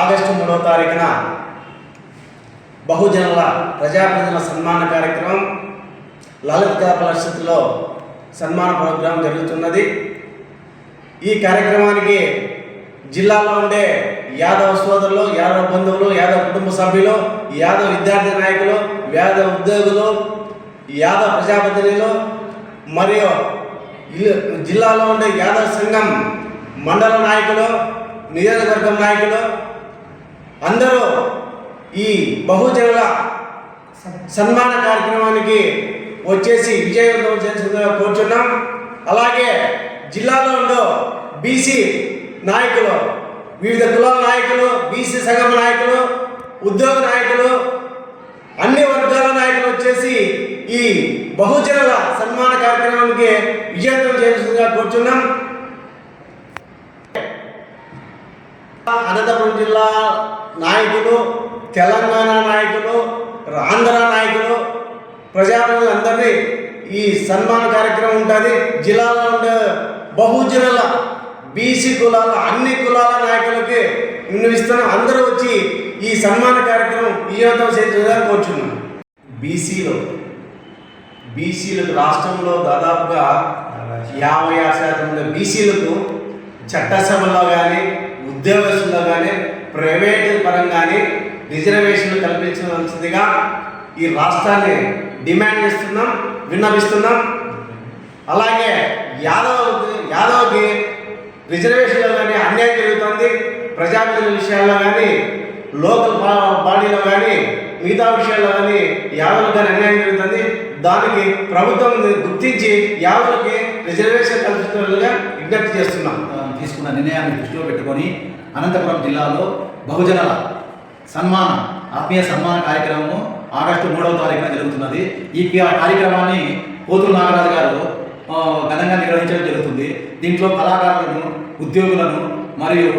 August మూడవ తారీఖున బహుజనుల ప్రజాప్రతినిధుల సన్మాన కార్యక్రమం లలిత్ కళా పరిషత్తులో సన్మాన ప్రోగ్రాం జరుగుతున్నది. ఈ కార్యక్రమానికి జిల్లాలో ఉండే యాదవ సోదరులు యాదవ బంధువులు యాదవ కుటుంబ సభ్యులు యాదవ విద్యార్థి నాయకులు యాదవ ఉద్యోగులు యాదవ ప్రజాప్రతినిధులు మరియు జిల్లాలో ఉండే యాదవ సంఘం మండల నాయకులు నియోజకవర్గం నాయకులు అందరూ ఈ బహుజనుల సన్మాన కార్యక్రమానికి వచ్చేసి విజయవంతం చేసిందిగా కోరుచున్నాం. అలాగే జిల్లాలో ఉండే బీసీ నాయకులు వివిధ కులాల నాయకులు బీసీ సంఘం నాయకులు ఉద్యోగ నాయకులు అన్ని వర్గాల నాయకులు వచ్చేసి ఈ బహుజనుల సన్మాన కార్యక్రమానికి విజయవంతం చేసిందిగా కోరుచున్నాం. అనంతపురం జిల్లా నాయకులు తెలంగాణ నాయకులు ఆంధ్ర నాయకులు ప్రజాప్రతినిధులు అందరినీ ఈ సన్మాన కార్యక్రమం ఉంటుంది. జిల్లాలో ఉండే బహుజనుల బీసీ కులాల అన్ని కులాల నాయకులకి విన్నవిస్తున్నాం అందరూ వచ్చి ఈ సన్మాన కార్యక్రమం విజయవంతం చేసేదిగా కోరుచున్నాం. బీసీలో బీసీలకు రాష్ట్రంలో దాదాపుగా యాభై ఆరు శాతం బీసీలకు చట్టసభల్లో కానీ ఉద్యోగస్తుల్లో కానీ ప్రైవేట్ పరంగానే రిజర్వేషన్లు కల్పించవలసిందిగా ఈ రాష్ట్రాన్ని డిమాండ్ చేస్తున్నాం విన్నవిస్తున్నాం. అలాగే యాదవ్ యాదవ్కి రిజర్వేషన్లో కానీ అన్యాయం జరుగుతుంది. ప్రజాప్రతినిధుల విషయాల్లో కానీ లోకల్ బా- బాడీలో కానీ మిగతా విషయాల్లో కానీ యాదవులకు కానీ అన్యాయం జరుగుతుంది. దానికి ప్రభుత్వం గుర్తించి యాదవులకి రిజర్వేషన్ కల్పిస్తున్నట్లుగా విజ్ఞప్తి చేస్తున్నాం. తీసుకున్న నిర్ణయాన్ని దృష్టిలో పెట్టుకొని అనంతపురం జిల్లాలో బహుజనుల సన్మాన ఆత్మీయ సన్మాన కార్యక్రమము ఆగస్టు మూడవ తారీఖున జరుగుతున్నది. ఈ కార్యక్రమాన్ని పోతుల నాగరాజు గారు ఘనంగా నిర్వహించడం జరుగుతుంది. దీంట్లో కళాకారులను ఉద్యోగులను మరియు